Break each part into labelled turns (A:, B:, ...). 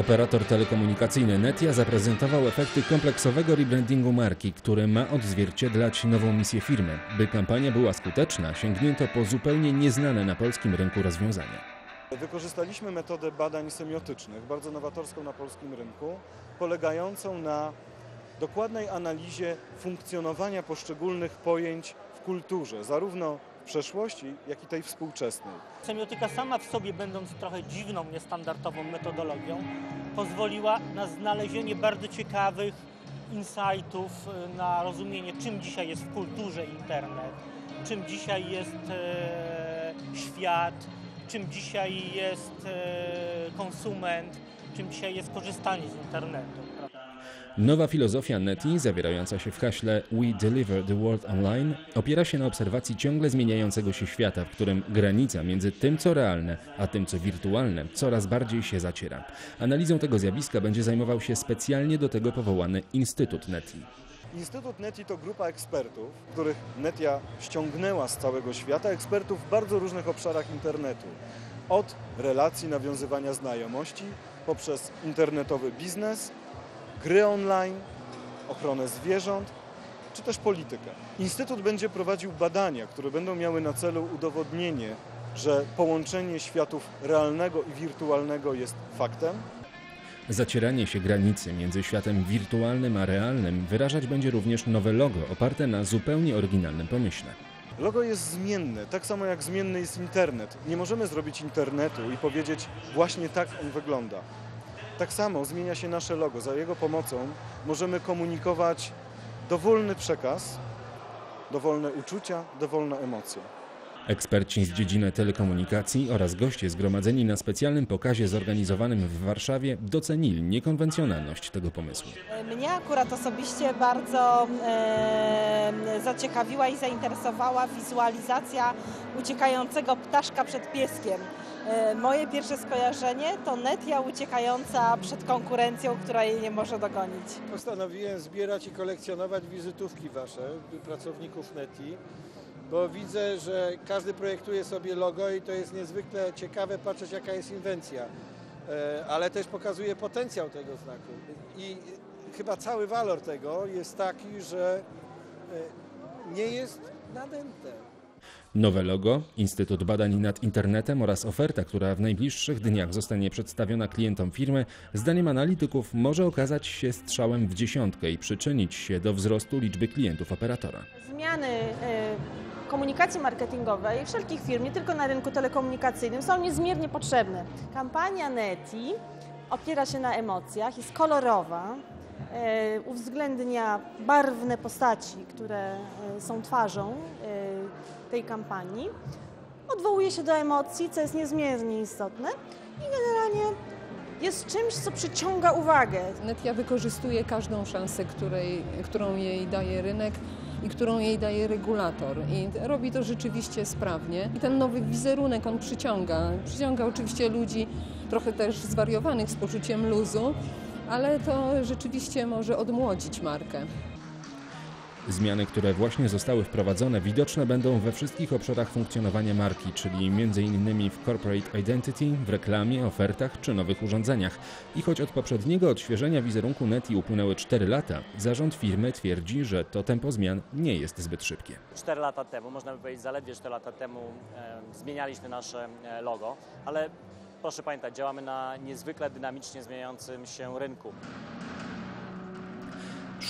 A: Operator telekomunikacyjny Netia zaprezentował efekty kompleksowego rebrandingu marki, który ma odzwierciedlać nową misję firmy. By kampania była skuteczna, sięgnięto po zupełnie nieznane na polskim rynku rozwiązania.
B: Wykorzystaliśmy metodę badań semiotycznych, bardzo nowatorską na polskim rynku, polegającą na dokładnej analizie funkcjonowania poszczególnych pojęć w kulturze, zarówno przeszłości, jak i tej współczesnej.
C: Semiotyka sama w sobie, będąc trochę dziwną, niestandardową metodologią, pozwoliła na znalezienie bardzo ciekawych insightów, y, na rozumienie, czym dzisiaj jest w kulturze internet, czym dzisiaj jest e, świat, czym dzisiaj jest e, konsument, czym dzisiaj jest korzystanie z internetu. Prawda?
A: Nowa filozofia Neti, zawierająca się w haśle We Deliver the World Online, opiera się na obserwacji ciągle zmieniającego się świata, w którym granica między tym, co realne, a tym, co wirtualne, coraz bardziej się zaciera. Analizą tego zjawiska będzie zajmował się specjalnie do tego powołany Instytut Neti.
B: Instytut NETI to grupa ekspertów, których Netia ściągnęła z całego świata, ekspertów w bardzo różnych obszarach internetu. Od relacji, nawiązywania znajomości, poprzez internetowy biznes, gry online, ochronę zwierząt, czy też politykę. Instytut będzie prowadził badania, które będą miały na celu udowodnienie, że połączenie światów realnego i wirtualnego jest faktem,
A: Zacieranie się granicy między światem wirtualnym a realnym wyrażać będzie również nowe logo oparte na zupełnie oryginalnym pomyśle.
B: Logo jest zmienne, tak samo jak zmienny jest internet. Nie możemy zrobić internetu i powiedzieć właśnie tak on wygląda. Tak samo zmienia się nasze logo. Za jego pomocą możemy komunikować dowolny przekaz, dowolne uczucia, dowolne emocje.
A: Eksperci z dziedziny telekomunikacji oraz goście zgromadzeni na specjalnym pokazie zorganizowanym w Warszawie docenili niekonwencjonalność tego pomysłu.
D: Mnie akurat osobiście bardzo e, zaciekawiła i zainteresowała wizualizacja uciekającego ptaszka przed pieskiem. E, moje pierwsze skojarzenie to Netia uciekająca przed konkurencją, która jej nie może dogonić.
E: Postanowiłem zbierać i kolekcjonować wizytówki wasze, pracowników NETI, bo widzę, że każdy projektuje sobie logo i to jest niezwykle ciekawe patrzeć jaka jest inwencja, E, ale też pokazuje potencjał tego znaku. I chyba cały walor tego jest taki, że e, nie jest nadęte.
A: Nowe logo, Instytut Badań nad Internetem oraz oferta, która w najbliższych dniach zostanie przedstawiona klientom firmy, zdaniem analityków może okazać się strzałem w dziesiątkę i przyczynić się do wzrostu liczby klientów operatora.
D: Zmiany e, komunikacji marketingowej wszelkich firm, nie tylko na rynku telekomunikacyjnym, są niezmiernie potrzebne. Kampania Neti opiera się na emocjach, jest kolorowa, e, uwzględnia barwne postaci, które e, są twarzą e, tej kampanii, odwołuje się do emocji, co jest niezmiernie istotne i generalnie jest czymś, co przyciąga uwagę.
F: Netia wykorzystuje każdą szansę, której, którą jej daje rynek i którą jej daje regulator. I robi to rzeczywiście sprawnie. I ten nowy wizerunek on przyciąga. Przyciąga oczywiście ludzi trochę też zwariowanych z poczuciem luzu, ale to rzeczywiście może odmłodzić markę.
A: Zmiany, które właśnie zostały wprowadzone, widoczne będą we wszystkich obszarach funkcjonowania marki, czyli m.in. w corporate identity, w reklamie, ofertach czy nowych urządzeniach. I choć od poprzedniego odświeżenia wizerunku Neti upłynęły 4 lata, zarząd firmy twierdzi, że to tempo zmian nie jest zbyt szybkie.
G: 4 lata temu, można by powiedzieć zaledwie 4 lata temu e, zmienialiśmy nasze e, logo, ale proszę pamiętać, działamy na niezwykle dynamicznie zmieniającym się rynku.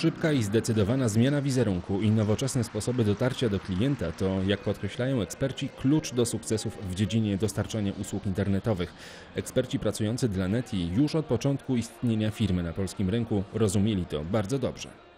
A: Szybka i zdecydowana zmiana wizerunku i nowoczesne sposoby dotarcia do klienta to, jak podkreślają eksperci, klucz do sukcesów w dziedzinie dostarczania usług internetowych. Eksperci pracujący dla Neti już od początku istnienia firmy na polskim rynku rozumieli to bardzo dobrze.